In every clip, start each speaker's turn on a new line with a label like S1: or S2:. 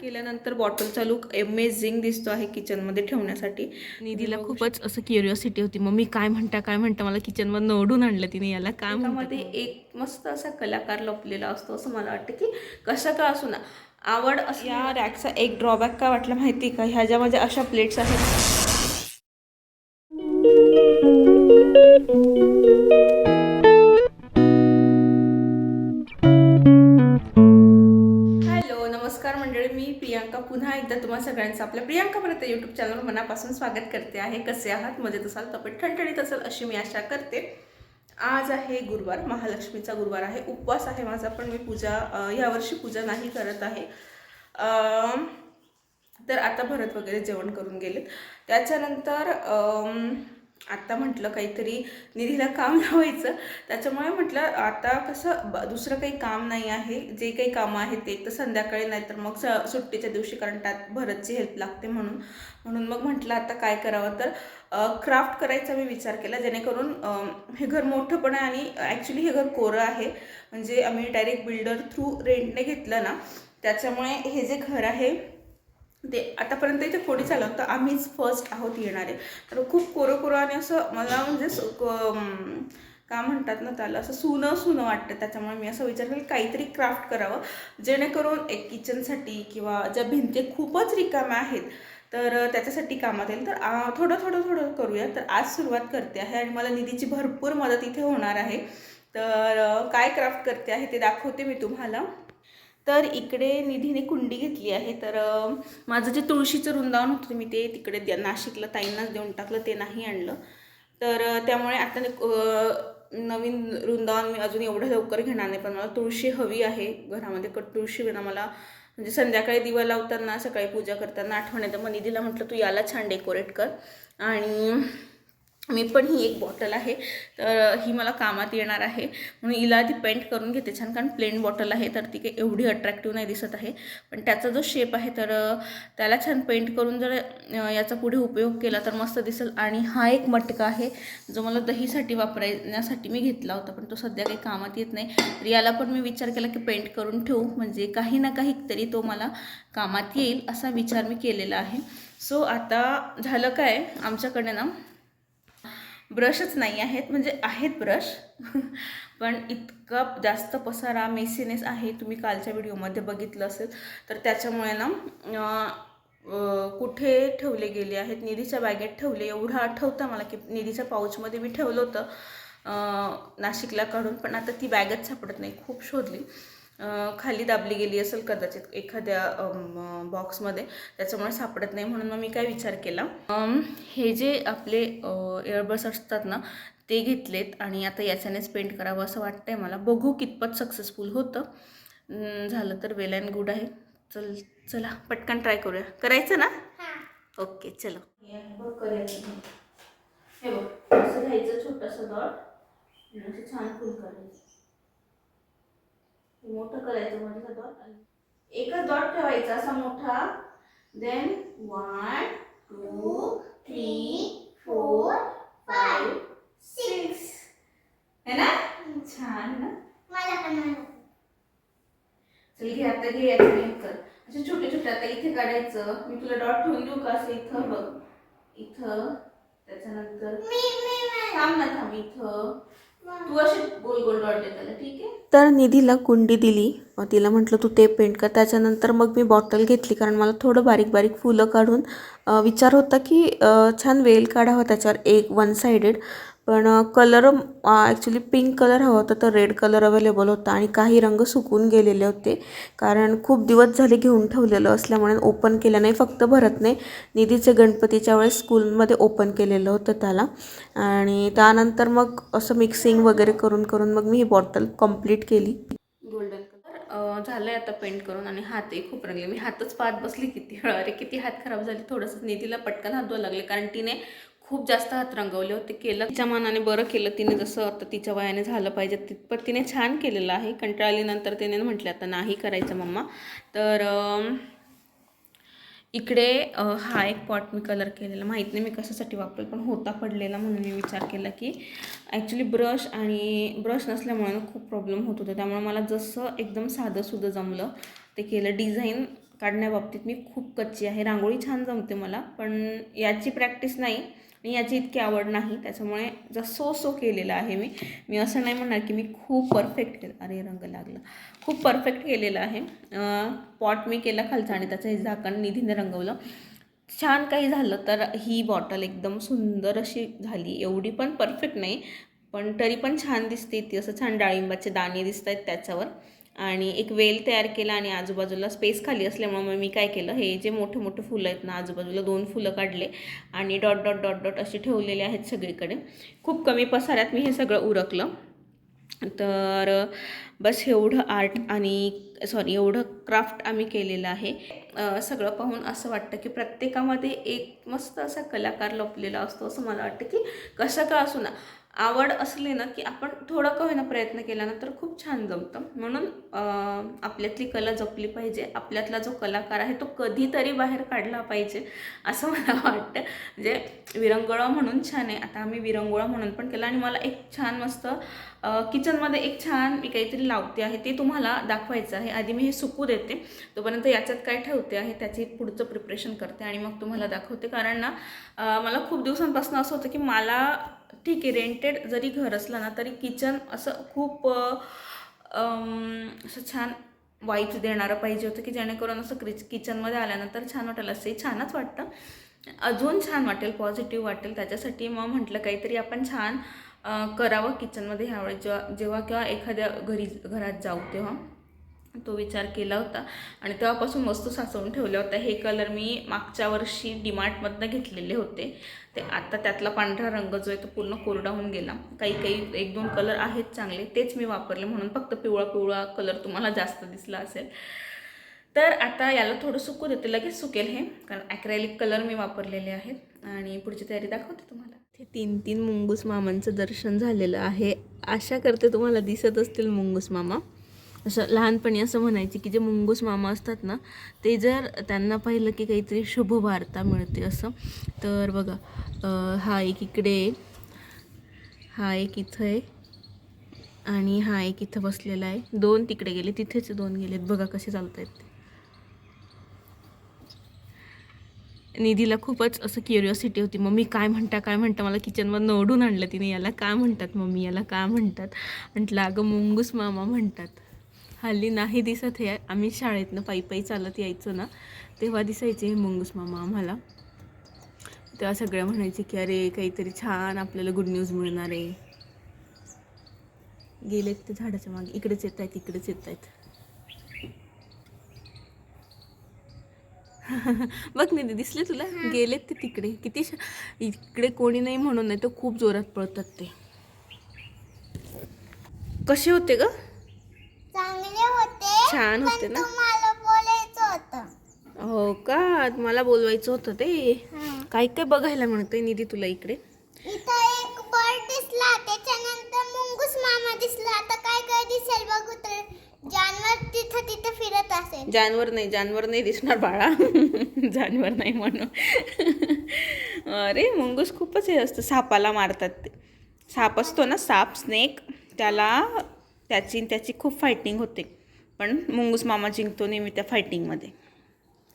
S1: केल्यानंतर बॉटलचा look amazing दिसतो आहे किचनमध्ये ठेवण्यासाठी.
S2: निधीला खूपच असं क्युरिओसिटी होती. मम्मी काय म्हणता काय म्हणता? मला किचनमधनं ओढून आणलं तिने याला. काय
S1: त्यामध्ये एक मस्त असा कलाकार लपलेला असतो असं मला वाटतं की कसं का असू ना आवड असं या रॅकचा एक ड्रॉबॅक काय वाटलं माहिती का? ह्याच्यामध्ये अशा प्लेट्स आहेत एकदा तुम्हाला सगळ्यांचं आपल्या प्रियांका परत यूट्यूब चॅनलवर मनापासून स्वागत करते आहे. कसे आहात? मजेत असाल? तब्येत ठणठणीत असेल अशी मी आशा करते. आज आहे गुरुवार महालक्ष्मीचा गुरुवार आहे. उपवास आहे माझा पण मी पूजा यावर्षी पूजा नाही करत आहे. तर आता भरत वगैरे जेवण करून गेलेत. त्याच्यानंतर आत्ता म्हटलं काहीतरी निधीला काम लावायचं. त्याच्यामुळे म्हटलं आता कसं ब- दुसरं काही काम नाही आहे. जे काही कामं आहेत ते एक तर संध्याकाळी नाही तर मग स सुट्टीच्या दिवशी कारण त्यात भरतची हेल्प लागते म्हणून. म्हणून मग म्हटलं आता काय करावं? तर क्राफ्ट करायचा मी विचार केला. जेणेकरून हे घर मोठं पण आहे आणि ॲक्च्युली हे घर कोरं आहे. म्हणजे आम्ही डायरेक्ट बिल्डर थ्रू रेंटने घेतलं ना. त्याच्यामुळे हे जे घर आहे ते आतापर्यंत इथे कोणी चालवतं तर आम्हीच फर्स्ट आहोत येणारे तर खूप कोरं कोरं आणि असं मला म्हणजे स- क- का म्हणतात ना त्याला असं सुनं सुनं वाटतं. त्याच्यामुळे मी असं विचार केला काहीतरी क्राफ्ट करावं. जेणेकरून एक किचनसाठी किंवा ज्या भिंती खूपच रिकाम्या आहेत तर त्याच्यासाठी कामात येईल. तर थोडं थोडं थोडं करूया. तर आज सुरुवात करते आहे आणि मला निधीची भरपूर मदत इथे होणार आहे. तर काय क्राफ्ट करते आहे ते दाखवते मी तुम्हाला. तर इकडे निधीने कुंडी घेतली आहे. तर माझं जे तुळशीचं वृंदावन होतं मी ते तिकडे द्या नाशिकला ताईंनाच देऊन टाकलं ते नाही आणलं. तर त्यामुळे आता नवीन वृंदावन मी अजून एवढं लवकर घेणार नाही. पण मला तुळशी हवी आहे घरामध्ये. कट तुळशी विना मला म्हणजे संध्याकाळी दिवा लावताना सकाळी पूजा करताना आठवण येतं. मग निधीला म्हटलं तू याला छान डेकोरेट कर. आणि मी पण ही एक बॉटल आहे. तर ही मला कामात येणार आहे. म्हणून हिला ती पेंट करून घेते छान कारण प्लेन बॉटल आहे तर ती काही एवढी अट्रॅक्टिव्ह नाही दिसत आहे. पण त्याचा जो शेप आहे तर त्याला छान पेंट करून जर याचा पुढे उपयोग केला तर मस्त दिसेल. आणि हा एक मटका आहे जो मला दहीसाठी वापरण्यासाठी मी घेतला होता पण तो सध्या काही कामात येत नाही. तर याला पण मी विचार केला की पेंट करून ठेवू. म्हणजे काही ना काही तरी तो मला कामात येईल असा विचार मी केलेला आहे. सो आता झालं काय? आमच्याकडे ना ब्रशच नाही आहेत म्हणजे आहेत ब्रश. पण इतका जास्त पसारा मेसीनेस आहे तुम्ही कालच्या व्हिडिओमध्ये बघितलं असेल तर त्याच्यामुळे ना कुठे ठेवले गेले आहेत निधीच्या बॅगेत ठेवले एवढं आठवतं मला की निधीच्या पाऊचमध्ये मी ठेवलं होतं नाशिकला काढून पण आता ती बॅगच सापडत नाही खूप शोधली. खाली दाबली गेली असेल कदाचित एखाद्या बॉक्समध्ये त्याच्यामुळे सापडत नाही म्हणून मग मी काय विचार केला. हे जे आपले इयरबड्स असतात ना ते घेतलेत आणि आता याच्यानेच पेंट करावं असं वाटतंय मला. बघू कितपत सक्सेसफुल होतं. झालं तर वेल अँड गुड आहे. चल चला पटकन ट्राय करूया. करायचं ना? ओके चलो. हे बघ असं घ्यायचं छोटंसं डॉट आणि असं छान फुल करायचं. मोठं करायचं मधला डॉट एकच डॉट ठेवायचा असा मोठा. Then one two three four five six है ना? छान ना? चल घे आता घे याचं लिंक कर. असे छोटे छोटे आता इथे काढायचं. मी तुला डॉट ठेवून देऊ का असं इथं? बघ. इथं. त्याच्यानंतर थांब ना थांब. इथं. तू असे गोल गोल डॉट त्याला ठीक आहे?
S3: तर निधीला कुंडी दिली. मग तिला म्हटलं तू ते पेंट कर. त्याच्यानंतर मग मी बॉटल घेतली कारण मला थोडं बारीक बारीक फुलं काढून विचार होता की छान वेल काढावा त्याच्यावर एक वन सायडेड पण कलर ॲक्च्युली पिंक कलर हवा होता तर रेड कलर अवेलेबल होता आणि काही रंग सुकून गेलेले होते. कारण खूप दिवस झाले घेऊन ठेवलेलं असल्यामुळे ओपन केलं नाही फक्त भरत नाही. निधीचे गणपतीच्या वेळेस स्कूलमध्ये ओपन केलेलं होतं त्याला. आणि त्यानंतर मग असं मिक्सिंग वगैरे करून करून मग मी ही बॉटल कंप्लीट केली.
S1: गोल्डन कलर झालं आहे आता पेंट करून आणि हातही खूप रंगले. मी हातच पाहत बसली किती. अरे किती हात खराब झाले. थोडंसं निधीला पटकन हात धुवा लागले. कारण तिने खूप जास्त हात रंगवले होते. केलं तिच्या मनाने बरं केलं तिने जसं आता तिच्या वयाने झालं पाहिजे तिथपत तिने छान केलेलं आहे. कंटाळलीनंतर तिने म्हटलं आता नाही करायचं मम्मा. तर इकडे हा एक पॉट मी कलर केलेला. माहीत नाही मी कशासाठी वापरेल पण होता पडलेला म्हणून मी विचार केला की ॲक्च्युली ब्रश आणि ब्रश नसल्यामुळे खूप प्रॉब्लेम होत होता. त्यामुळे मला जसं एकदम साधं जमलं ते केलं. डिझाईन काढण्याबाबतीत मी खूप कच्ची आहे. रांगोळी छान जमते मला पण याची प्रॅक्टिस नाही. आणि याची इतकी आवड नाही त्याच्यामुळे जसो सो केलेलं आहे मी मी असं नाही म्हणणार की मी खूप परफेक्ट केलं. अरे रंग लागला. खूप परफेक्ट केलेलं आहे. पॉट मी केला खालचा आणि त्याचं हे झाकण निधीने रंगवलं. छान काही झालं तर ही बॉटल एकदम सुंदर अशी झाली. एवढी पण परफेक्ट नाही पण तरी पण छान दिसते ती. असं छान डाळिंबाचे दाणे दिसत आहेत त्याच्यावर. आणि एक वेल तयार केला आणि आजूबाजूला स्पेस खाली असल्यामुळे मग मी काय केलं हे जे मोठे मोठे फुलं आहेत ना आजूबाजूला दोन फुलं काढले आणि डॉट डॉट डॉट डॉट असे ठेवलेले आहेत सगळीकडे. खूप कमी पसाऱ्यात मी हे सगळं उरकलं. तर बस एवढं आर्ट आणि सॉरी एवढं क्राफ्ट आम्ही केलेलं आहे. सगळं पाहून असं वाटतं की प्रत्येकामध्ये एक मस्त असा कलाकार लपलेला असतो असं मला वाटतं की कसं का असू ना. आवड असली ना की आपण थोडं का होईना प्रयत्न केला ना तर खूप छान जमतं. म्हणून आपल्यातली कला जपली पाहिजे. आपल्यातला जो कलाकार आहे तो कधीतरी बाहेर काढला पाहिजे असं मला वाटतं. म्हणजे विरंगुळा म्हणून छान आहे. आता आम्ही विरंगुळा म्हणून पण केला आणि मला एक छान मस्त किचनमध्ये एक छान मी काहीतरी लावते आहे. ते तुम्हाला दाखवायचं आहे. आधी मी हे सुकू देते. तोपर्यंत याच्यात काय ठेवते आहे त्याची पुढचं प्रिपरेशन करते आणि मग तुम्हाला दाखवते. कारण ना मला खूप दिवसांपासून असं होतं की मला ठीक आहे रेंटेड जरी घर असलं ना तरी किचन असं खूप असं छान वाईब्स देणारं पाहिजे होतं की जेणेकरून असं क्रिच किचनमध्ये आल्यानंतर छान वाटेल. असंही छानच वाटतं. अजून छान वाटेल पॉझिटिव्ह वाटेल. त्याच्यासाठी मग म्हटलं काहीतरी आपण छान करावं किचनमध्ये ह्यावेळेस जेव्हा जेव्हा किंवा एखाद्या घरी घरात जाऊ तेव्हा. तो विचार केला होता. आणि तेव्हापासून वस्तू साचवून ठेवल्या होत्या. हे कलर मी मागच्या वर्षी डिमार्टमधनं घेतलेले होते. ते आता त्यातला पांढरा रंग जो आहे तो पूर्ण कोरडा होऊन गेला. काही काही एक दोन कलर आहेत चांगले. तेच मी वापरले म्हणून फक्त पिवळा पिवळा कलर तुम्हाला जास्त दिसला असेल. तर आता याला थोडं सुकू देते. लगेच सुकेल हे. कारण ॲक्रेलिक कलर मी वापरलेले आहेत. आणि पुढची तयारी दाखवते तुम्हाला.
S2: ते तीन तीन मुंगूस मामांचं दर्शन झालेलं आहे. आशा करते तुम्हाला दिसत असतील मुंगूस मामा. असं लहानपणी असं म्हणायचे की जे मुंगूस मामा असतात ना ते जर त्यांना पाहिलं की काहीतरी शुभ वार्ता मिळते असं तर बघा हा एक इकडे हा एक इथं आहे. आणि हा एक इथं बसलेला आहे. दोन तिकडे गेले तिथेच दोन गेलेत बघा कसे चालत आहेत ते. निधीला खूपच असं क्युरिओसिटी होती. मम्मी काय म्हणता काय म्हणता? मला किचनमधनं ओढून आणलं तिने. याला काय म्हणतात मम्मी? याला काय म्हणतात? म्हटलं अगं मुंगूस मामा म्हणतात. हल्ली नाही दिसत हे. आम्ही शाळेतनं पायी पायी चालत यायचो ना तेव्हा दिसायचे हे मुंगूस मामा आम्हाला. तेव्हा सगळ्या म्हणायचे की अरे काहीतरी छान आपल्याला गुड न्यूज मिळणार आहे. गेलेत ते झाडाच्या मागे. इकडेच येत आहेत इकडेच येत आहेत. बघ नाही दिसले तुला? गेलेत ते तिकडे. किती इकडे कोणी नाही म्हणून नाही तर खूप जोरात पळतात ते. कसे होते ग? छान होते ना? हो का? मला बोलवायचं होतं ते. काय काय बघायला म्हणतोय निधी तुला इकडे?
S4: एक बर्ड दिसला त्याच्यानंतर मुंगूस मामा दिसला. आता काय काय दिसेल बघू तर. जानवर तिथं तिथं फिरत असेल.
S1: जानवर नाही जानवर नाही दिसणार बाळा. जानवर नाही म्हणून. अरे मुंगूस खूपच हे असतं. सापाला मारतात ते. साप असतो ना साप स्नेक. त्याला त्याची त्याची खूप फायटिंग होते. पण मुंगूस मामा जिंकतो नेहमी त्या फायटिंगमध्ये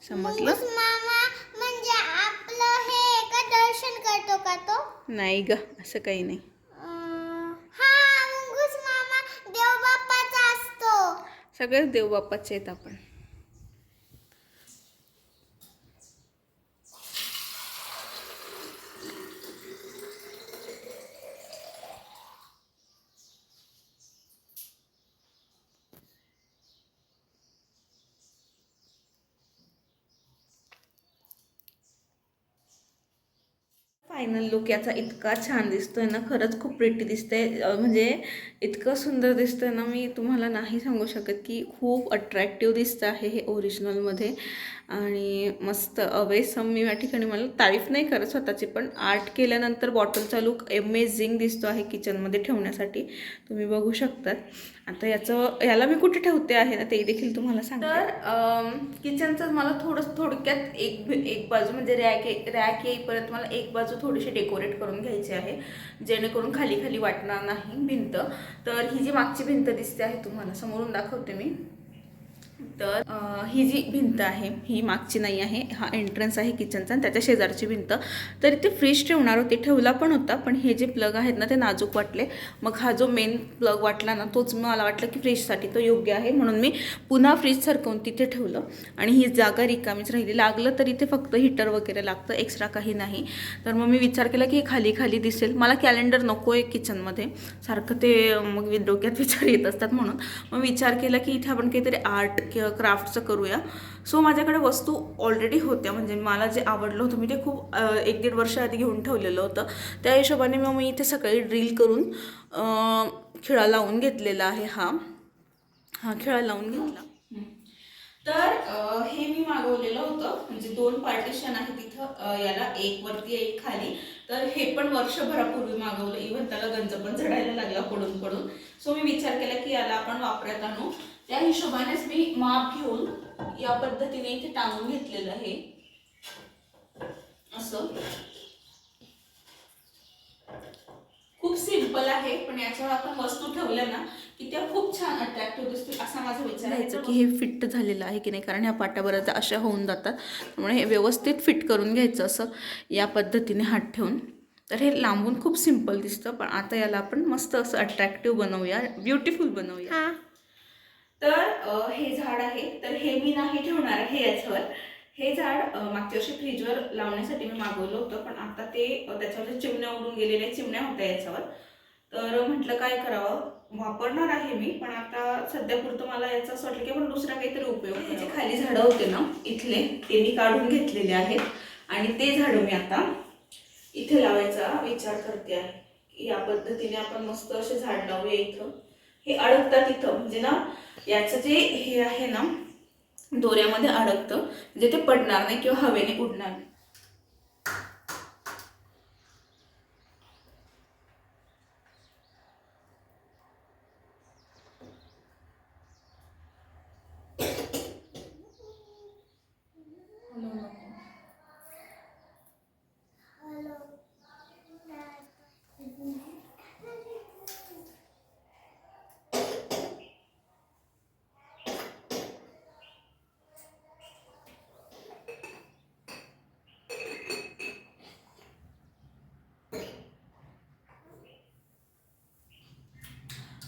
S1: समजलं?
S4: मुंगूस मामा म्हणजे आपलं हे का दर्शन करतो का तो?
S1: नाही ग असं काही नाही.
S4: हा
S1: सगळेच देवबाप्पाचे आहेत आपण. फायनल लुक याचा इतका छान दिसतोय ना खरंच खूप प्रिटी दिसतंय. म्हणजे इतकं सुंदर दिसतंय ना मी तुम्हाला नाही सांगू शकत की खूप अट्रॅक्टिव्ह दिसतं आहे हे ओरिजिनलमध्ये आणि मस्त अवेसम. मी या ठिकाणी मला तारीफ नाही करत स्वतःची पण आर्ट केल्यानंतर बॉटलचा लुक अमेझिंग दिसतो आहे किचनमध्ये ठेवण्यासाठी. तुम्ही बघू शकतात. आता याचं याला मी कुठे ठेवते आहे ना ते देखील तुम्हाला सांग तर किचनचं मला थोडंसं थोडक्यात एक भि- एक बाजू म्हणजे रॅक रॅक येईपर्यंत मला एक बाजू थोडीशी डेकोरेट करून घ्यायची आहे जेणेकरून खाली खाली वाटणार नाही भिंत. तर ही जी मागची भिंत दिसते आहे तुम्हाला समोरून दाखवते मी. तर ही जी भिंत आहे ही मागची नाही आहे हा एंट्रन्स आहे किचनचा आणि त्याच्या शेजारची भिंत. तर इथे फ्रीज ठेवणार होते ठेवला पण होता पण हे जे प्लग आहेत ना ते नाजूक वाटले. मग हा जो मेन प्लग वाटला ना तोच मला वाटलं की फ्रीजसाठी तो योग्य आहे. म्हणून मी पुन्हा फ्रीज सरकवून तिथे ठेवलं. आणि ही जागा रिकामीच राहिली. लागलं तर इथे फक्त हिटर वगैरे लागतं एक्स्ट्रा काही नाही. तर मग मी विचार केला की खाली खाली दिसेल. मला कॅलेंडर नको आहे किचनमध्ये सारखं ते मग डोक्यात विचार येत असतात म्हणून. मग विचार केला की इथे आपण काहीतरी आर्ट किंवा क्राफ्टचं करूया. सो माझ्याकडे वस्तू ऑलरेडी होत्या. म्हणजे मला जे आवडलं होतं मी ते खूप एक दीड वर्ष आधी घेऊन ठेवलेलं होतं. त्या हिशोबाने मग मी इथे सकाळी ड्रिल करून खिळा लावून घेतलेला आहे हा. हा खिळा लावून घेतला. तर हे मी मागवलेलं होतं. म्हणजे दोन पार्टिशन आहे तिथं याला एक वरती एक खाली. तर हे पण वर्षभरापूर्वी मागवलं. इव्हन त्याला गंज पण झडायला लागला पडून पडून सो मी विचार केला की याला आपण वापरत आणू. त्या हिशोबानेच मी माप घेऊन या पद्धतीने इथे टांगून घेतलेलं आहे. असं. खूप सिंपल आहे पण याच्यावर आपण वस्तू ठेवल्या ना की त्या खूप छान अट्रॅक्टिव्ह दिसतील असा माझा विचार आहे. की हे फिट झालेलं आहे की नाही? कारण ह्या पाट्या अशा होऊन जातात. त्यामुळे हे व्यवस्थित फिट करून घ्यायचं असं या पद्धतीने हात ठेवून. तर हे लांबून खूप सिंपल दिसतं पण आता याला आपण मस्त असं अट्रॅक्टिव्ह बनवूया ब्युटिफुल बनवूया. तर हे झाड आहे. तर हे मी नाही ठेवणार आहे याच्यावर हे झाड मागच्या वर्षी फ्रीजवर लावण्यासाठी मी मागवलं होतं पण आता ते त्याच्यावर चिमण्या उडून गेलेल्या चिमण्या होत्या याच्यावर. तर म्हटलं काय करावं? वापरणार आहे मी पण आता सध्यापुरतं मला याचं असं वाटलं की आपण दुसरा काहीतरी उपयोग हे जे खाली झाडं होते ना इथले ते मी काढून घेतलेले आहेत. आणि ते झाडं मी आता इथे लावायचा विचार करते आहे. या पद्धतीने आपण मस्त असे झाड लावूया इथं. हे अडकतात इथं. म्हणजे ना याचं जे हे आहे ना दोऱ्यामध्ये अडकतं. म्हणजे ते पडणार नाही किंवा हवेने उडणार नाही.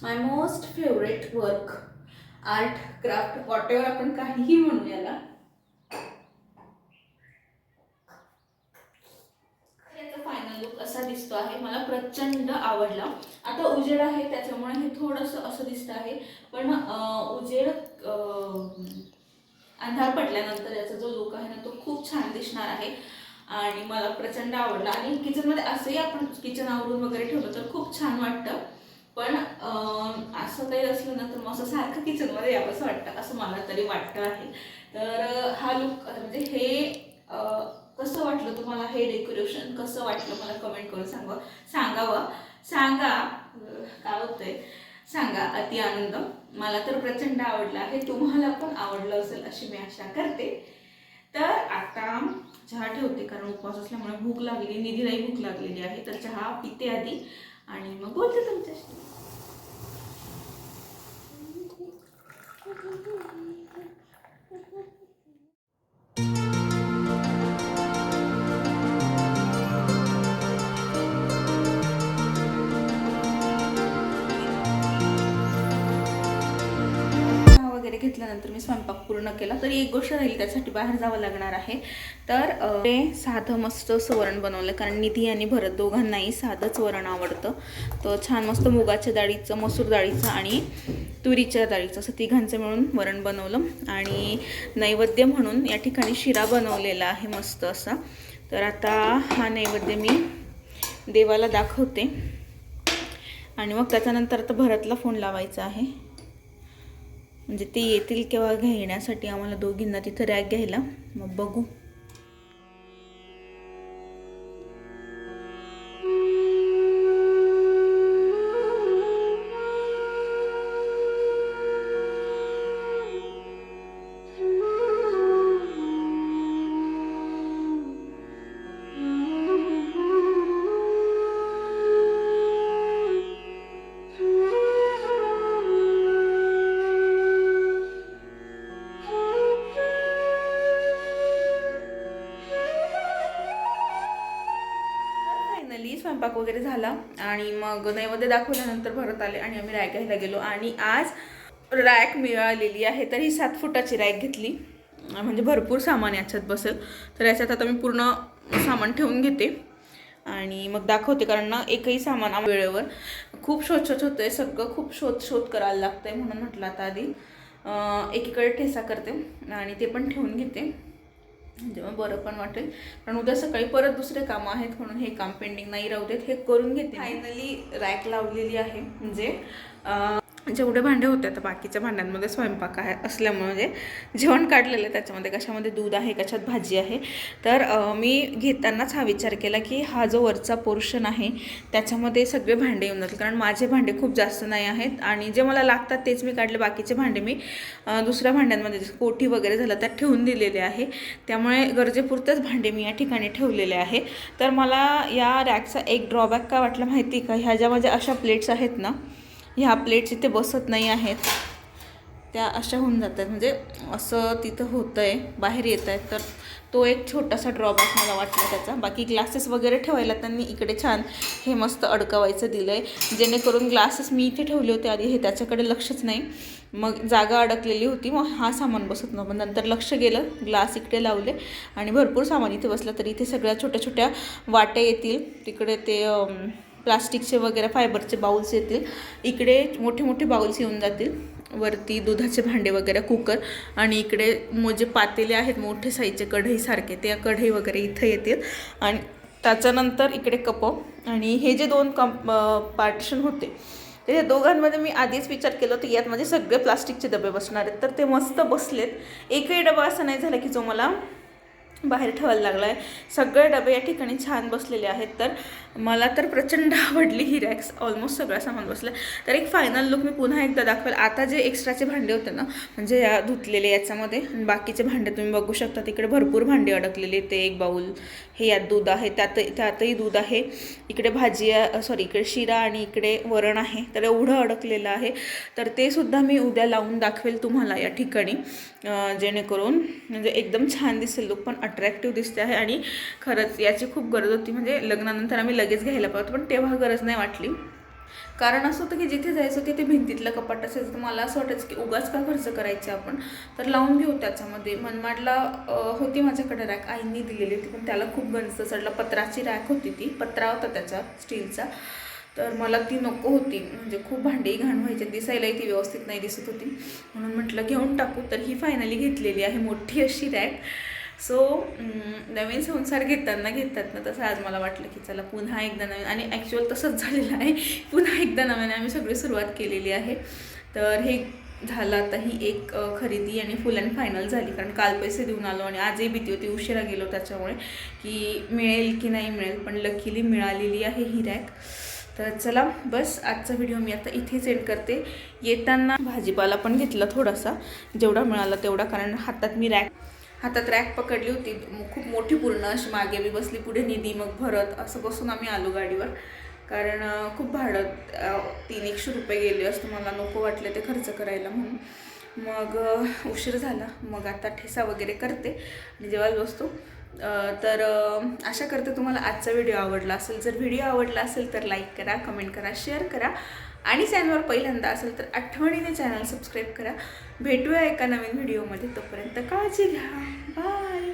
S1: My most favourite work art craft whatever आपण काहीही म्हणू याला. फायनल लुक असा दिसतो आहे. मला प्रचंड आवडला. आता उजेड आहे त्याच्यामुळे हे थोडंसं असं दिसतं आहे. पण उजेड अंधार पडल्यानंतर याचा जो लुक आहे ना तो खूप छान दिसणार आहे. आणि मला प्रचंड आवडला. आणि किचनमध्ये असंही आपण किचन आवरून वगैरे ठेवलं तर खूप छान वाटतं. पण असं काही असलं ना तर मग असं सारखं किचनमध्ये यावंसं वाटतं असं मला तरी वाटतं आहे. तर हा लुक म्हणजे हे कसं वाटलं तुम्हाला हे डेकोरेशन कसं वाटलं मला कमेंट करून सांगा सांगावं. सांगा काय होतंय? सांगा अति आनंद. मला तर प्रचंड आवडला आहे. तुम्हाला पण आवडलं असेल अशी मी आशा करते. तर आता चहा ठेवते कारण उपवास असल्यामुळे भूक लागली निधीलाही भूक लागलेली आहे. तर चहा पिते आधी आणि मग बोलते तुमच्याशी. वगैरे घेतल्यानंतर मी स्वयंपाक पूर्ण केला. तरी एक गोष्ट राहील त्यासाठी बाहेर जावं लागणार आहे. तर ते साधं मस्त असं वरण बनवलं. कारण निधी आणि भरत दोघांनाही साधंच वरण आवडतं. तर छान मस्त मुगाच्या डाळीचं मसूर डाळीचं आणि तुरीच्या डाळीचं असं तिघांचं मिळून वरण बनवलं. आणि नैवेद्य म्हणून या ठिकाणी शिरा बनवलेला आहे मस्त असा. तर आता हा नैवेद्य मी देवाला दाखवते. आणि मग त्याच्यानंतर आता भरतला फोन लावायचा आहे. म्हणजे ते येतील केव्हा घेण्यासाठी आम्हाला दोघींना तिथं रॅक घ्यायला. मग बघू. स्वयंपाक वगैरे झाला आणि मग नैवेद्य दाखवल्यानंतर भरत आले आणि आम्ही रॅक घ्यायला गेलो. आणि आज रॅक मिळालेली आहे तर ही सात फुटाची रॅक घेतली. म्हणजे भरपूर सामान याच्यात बसेल. तर याच्यात आता मी पूर्ण सामान ठेवून घेते. आणि मग दाखवते कारण ना एकही सामान वेळेवर खूप शोध शोध होतं आहे सगळं खूप शोध शोध करायला लागतं आहे म्हणून म्हटलं आता आधी. एकीकडे ठेसा करते आणि ते पण ठेवून घेते. म्हणजे मग बरं पण वाटेल. कारण उद्या सकाळी परत दुसरे कामं आहेत म्हणून हे काम पेंडिंग नाही राहू देत. हे करून घेते फायनली रॅक लावलेली आहे. म्हणजे जेवढे भांडे होते आता बाकीच्या भांड्यांमध्ये स्वयंपाक आहे असल्यामुळे म्हणजे जेवण काढलेलं आहे त्याच्यामध्ये कशामध्ये दूध आहे कशात भाजी आहे. तर मी घेतानाच हा विचार केला की हा जो वरचा पोर्शन आहे त्याच्यामध्ये सगळे भांडे येऊन जातील. कारण माझे भांडे खूप जास्त नाही आहेत आणि जे मला लागतात तेच मी काढले. बाकीचे भांडे मी दुसऱ्या भांड्यांमध्ये जसं कोठी वगैरे झालं त्यात ठेवून दिलेले आहे. त्यामुळे गरजेपुरतेच भांडे मी या ठिकाणी ठेवलेले आहे. तर मला या रॅकचा एक ड्रॉबॅक काय वाटलं माहिती का? ह्या ज्या माझ्या अशा प्लेट्स आहेत ना ह्या प्लेट्स इथे बसत नाही आहेत. त्या अशा होऊन जातात. म्हणजे असं तिथं होतं आहे बाहेर येत आहेत तर तो एक छोटासा ड्रॉबॅक मला वाटला त्याचा. बाकी ग्लासेस वगैरे ठेवायला त्यांनी इकडे छान हे मस्त अडकवायचं दिलं आहे जेणेकरून ग्लासेस मी इथे ठेवले होते आधी. हे त्याच्याकडे लक्षच नाही. मग जागा अडकलेली होती. मग हा सामान बसत नव्हतं. नंतर लक्ष गेलं. ग्लास इकडे लावले आणि भरपूर सामान इथे बसलं. तर इथे सगळ्या छोट्या छोट्या वाट्या येतील. तिकडे ते प्लास्टिकचे वगैरे फायबरचे बाउल्स येतील. इकडे मोठे मोठे बाउल्स येऊन जातील. वरती दुधाचे भांडे वगैरे कुकर आणि इकडे मो जे पातेले आहेत मोठे साईजचे कढईसारखे ते कढई वगैरे इथं येतील. आणि त्याच्यानंतर इकडे कप आणि हे जे दोन कम पार्टिशन होते तर या दोघांमध्ये मी आधीच विचार केला होता यात माझे सगळे प्लास्टिकचे डबे बसणार आहेत. तर ते मस्त बसलेत. एकही डबा असा नाही झाला की जो मला बाहेर ठेवायला लागला आहे सगळे डबे या ठिकाणी छान बसलेले आहेत. तर मला तर प्रचंड आवडली ही रॅक्स ऑलमोस्ट सगळं सामान बसलं तर एक फायनल लुक मी पुन्हा एकदा दाखवेल. आता जे एक्स्ट्राचे भांडे होते ना म्हणजे या धुतलेले याच्यामध्ये बाकीचे भांडे तुम्ही बघू शकता. तिकडे भरपूर भांडे अडकलेले ते एक बाऊल हे यात दूध आहे त्यात त्यातही दूध आहे. इकडे भाजी सॉरी इकडे शिरा आणि इकडे वरण आहे. तर एवढं अडकलेलं आहे. तर ते सुद्धा मी उद्या लावून दाखवेल तुम्हाला या ठिकाणी. जेणेकरून म्हणजे एकदम छान दिसेल लुक पण अट्रॅक्टिव्ह दिसते आहे आणि खरंच याची खूप गरज होती. म्हणजे लग्नानंतर आम्ही लगेच घ्यायला पाहतो पण तेव्हा गरज नाही वाटली. कारण असं होतं की जिथे जायचं तिथे ते भिंतीतलं कपाट असायचं तर मला असं वाटायचं की उगाच का खर्च करायचे आपण? तर लावून घेऊ त्याच्यामध्ये. मनमाडला होती माझ्याकडे रॅक आईंनी दिलेली होती पण त्याला खूप गंज चढला पत्राची रॅक होती ती पत्रा होता त्याचा स्टीलचा तर मला ती नको होती. म्हणजे खूप भांडी घाण व्हायची दिसायलाही ती व्यवस्थित नाही दिसत होती. म्हणून म्हटलं घेऊन टाकू. तर ही फायनली घेतलेली आहे मोठी अशी रॅक सो mm, नवीन संसार घेताना घेतात ना तसं आज मला वाटलं की चला पुन्हा एकदा नवीन आणि ॲक्च्युअल तसंच झालेलं आहे. पुन्हा एकदा नव्याने आम्ही सगळी सुरुवात केलेली आहे. तर हे झालं आता ही एक खरेदी आणि फुल अँड फायनल झाली. कारण काल पैसे देऊन आलो आणि आजही भीती होती उशिरा गेलो त्याच्यामुळे की मिळेल की नाही मिळेल पण लकीली मिळालेली आहे ही रॅक तर चला बस आजचा व्हिडिओ मी आता इथेच एंड करते. येताना भाजीपाला पण घेतला थोडासा जेवढा मिळाला तेवढा कारण हातात मी रॅक हातात रॅक पकडली होती. खूप मोठी पूर्ण अशी मागे मी बसली पुढे निधी मग भरत असं बसून आम्ही आलो गाडीवर. कारण खूप भाडं तीन एकशे रुपये गेले असतो मला नको वाटले ते खर्च करायला म्हणून. मग उशीर झाला. मग आता ठेसा वगैरे करते. आणि जेव्हा बसतो. तर आशा करते तुम्हाला आजचा व्हिडिओ आवडला असेल. जर व्हिडिओ आवडला असेल तर लाईक करा कमेंट करा शेअर करा. आणि चॅनलवर पहिल्यांदा असेल तर आठवणीने चॅनल सबस्क्राईब करा. भेटूया एका नवीन व्हिडिओमध्ये तोपर्यंत काळजी घ्या. बाय